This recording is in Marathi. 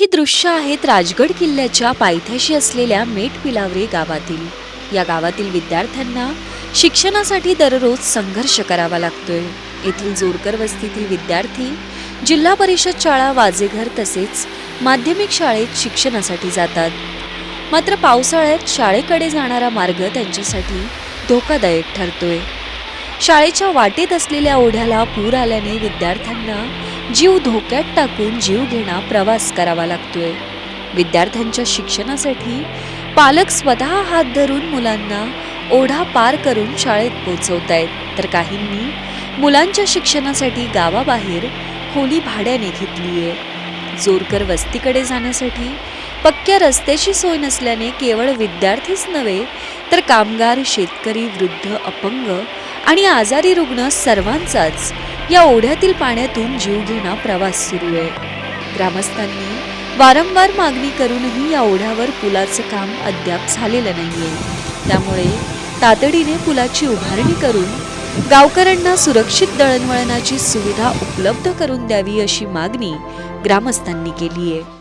ही दृश्य आहेत राजगड किल्ल्याच्या पायथ्याशी असलेल्या मेट पिलावरे गावातील. या गावातील विद्यार्थ्यांना शिक्षणासाठी दररोज संघर्ष करावा लागतोय. येथील जोरकर वस्तीतील विद्यार्थी जिल्हा परिषद शाळा वाजेघर तसेच माध्यमिक शाळेत शिक्षणासाठी जातात. मात्र पावसाळ्यात शाळेकडे जाणारा मार्ग त्यांच्यासाठी धोकादायक ठरतोय. शाळेच्या वाटेत असलेल्या ओढ्याला पूर आल्याने विद्यार्थ्यांना जीव धोक्यात टाकून जीव घेणा प्रवास करावा लागतोय. विद्यार्थ्यांच्या शिक्षणासाठी पालक स्वतः हात धरून मुलांना ओढा पार करून शाळेत पोहोचवत आहेत तर काहींनी मुलांच्या शिक्षणासाठी गावाबाहेर खोली भाड्याने घेतली आहे जोरकर वस्तीकडे जाण्यासाठी पक्क्या रस्त्याची सोय नसल्याने केवळ विद्यार्थीच नव्हे तर कामगार शेतकरी वृद्ध अपंग आणि आजारी रुग्ण सर्वांचाच या ओढ्यातील पाण्यातून जीव घेणा प्रवास सुरू आहे. ग्रामस्थांनी वारंवार मागणी करूनही या ओढ्यावर पुलाचं काम अद्याप झालेलं नाहीये. त्यामुळे तातडीने पुलाची उभारणी करून गावकऱ्यांना सुरक्षित दळणवळणाची सुविधा उपलब्ध करून द्यावी अशी मागणी ग्रामस्थांनी केली आहे